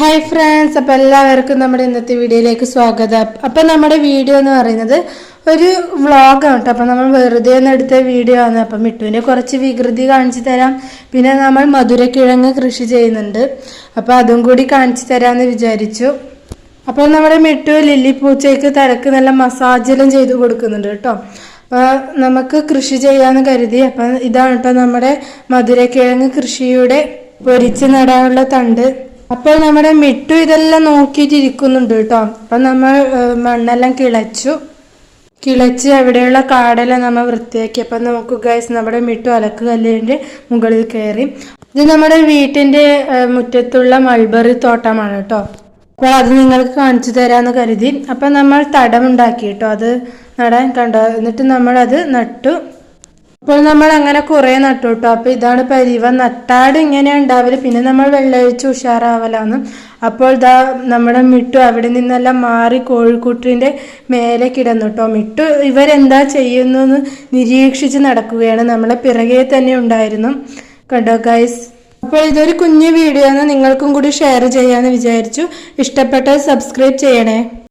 Hi friends അപ്പോൾ എല്ലാവർക്കും നമ്മുടെ ഇന്നത്തെ വീഡിയോയിലേക്ക് സ്വാഗതം. അപ്പോൾ നമ്മുടെ വീഡിയോ എന്ന് പറയുന്നത് ഒരു വ്ളോഗാണ് കേട്ടോ. അപ്പോൾ നമ്മൾ വെറുതെ ഒന്ന് എടുത്ത വീഡിയോ ആണ്. അപ്പം മിട്ടുവിന്റെ കുറച്ച് വികൃതി കാണിച്ചു തരാം. പിന്നെ നമ്മൾ മധുരക്കിഴങ്ങ് കൃഷി ചെയ്യുന്നുണ്ട്. അപ്പോൾ അതും കൂടി കാണിച്ചു തരാമെന്ന് വിചാരിച്ചു. അപ്പോൾ നമ്മുടെ മിട്ടു ലില്ലി പൂച്ചയ്ക്ക് തലക്ക് നല്ല മസാജെല്ലാം ചെയ്ത് കൊടുക്കുന്നുണ്ട് കേട്ടോ. അപ്പോൾ നമുക്ക് കൃഷി ചെയ്യാമെന്ന് കരുതി. അപ്പം ഇതാണ് കേട്ടോ നമ്മുടെ മധുരക്കിഴങ്ങ് കൃഷിയുടെ പൊരിച്ച് നടാനുള്ള തണ്ട്. അപ്പോൾ നമ്മുടെ മിട്ടു ഇതെല്ലാം നോക്കിയിട്ടിരിക്കുന്നുണ്ട് കേട്ടോ. അപ്പം നമ്മൾ മണ്ണെല്ലാം കിളച്ചു. കിളച്ച് അവിടെയുള്ള കാടെല്ലാം നമ്മൾ വൃത്തിയാക്കി. അപ്പം നമുക്ക് ഗൈസ് നമ്മുടെ മിട്ടു അലക്ക് കല്ലിന്റെ മുകളിൽ കയറി. ഇത് നമ്മുടെ വീട്ടിന്റെ മുറ്റത്തുള്ള മൾബറി തോട്ടമാണ് കേട്ടോ. അപ്പോൾ അത് നിങ്ങൾക്ക് കാണിച്ചു തരാമെന്ന് കരുതി. അപ്പം നമ്മൾ തടം ഉണ്ടാക്കി കേട്ടോ. അത് നടാൻ കണ്ടോ? എന്നിട്ട് നമ്മളത് നട്ടു. അപ്പോൾ നമ്മൾ അങ്ങനെ കുറേ നട്ടു കേട്ടോ അപ്പോൾ ഇതാണ് പരിവ. നട്ടാട് ഇങ്ങനെ ഉണ്ടാവൽ. പിന്നെ നമ്മൾ വെള്ളമൊഴിച്ച് ഉഷാറാവലാണ് അപ്പോൾ ദാ നമ്മുടെ മിട്ടു അവിടെ നിന്നെല്ലാം മാറി കോഴിക്കുട്ടിന്റെ മേലെ കിടന്നു കേട്ടോ മിട്ടു ഇവരെന്താ ചെയ്യുന്നതെന്ന് നിരീക്ഷിച്ച് നടക്കുകയാണ്. നമ്മളെ പിറകെ തന്നെ ഉണ്ടായിരുന്നു. കണ്ടോ ഗൈസ് അപ്പോൾ ഇതൊരു കുഞ്ഞു വീഡിയോ ആണ്. നിങ്ങൾക്കും കൂടി ഷെയർ ചെയ്യാമെന്ന് വിചാരിച്ചു. ഇഷ്ടപ്പെട്ടാൽ സബ്സ്ക്രൈബ് ചെയ്യണേ.